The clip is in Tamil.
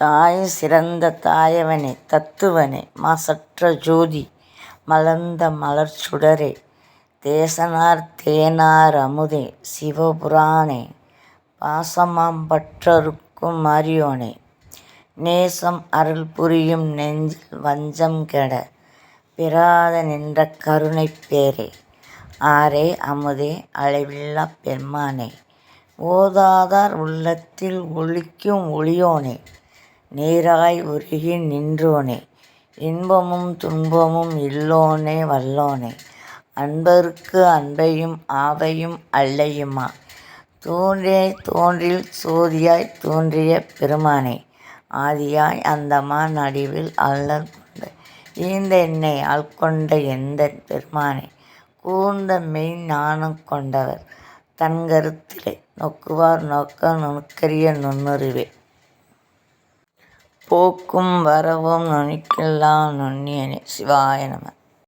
தாய் சிறந்த தாயவனே தத்துவனே மாசற்ற ஜோதி மலர்ந்த மலர் சுடரே தேசனார் தேனார் அமுதே சிவபுராணே பாசமாம் பற்றறுக்கும் அரியோனே நேசம் அருள் புரியும் நெஞ்சில் வஞ்சம் கெட பிராத நின்ற கருணைப் பேரே ஆரே அமுதே அளவில்லாப் பெருமானே. ஓதாதார் உள்ளத்தில் ஒளிக்கும் ஒளியோனே நீராய் உருகி நின்றோனே. இன்பமும் துன்பமும் இல்லோனே வல்லோனே. அன்பருக்கு அன்பையும் ஆவையும் அல்லையுமா? தோன்றிய தோன்றில் சோதியாய் தோன்றிய பெருமானே. ஆதியாய் அந்தமான் நடுவில் அல்லல் கொண்ட ஈந்த என்னை ஆள்கொண்ட எந்த பெருமானே? கூர்ந்த மெய் ஞானம் கொண்டவர் தன் கருத்திலே நோக்குவார் நோக்க நுணுக்கரிய நுண்ணறிவே. போக்கும் வரவும் நுனிக்கெல்லாம் நுண்ணியனே சிவாய நம.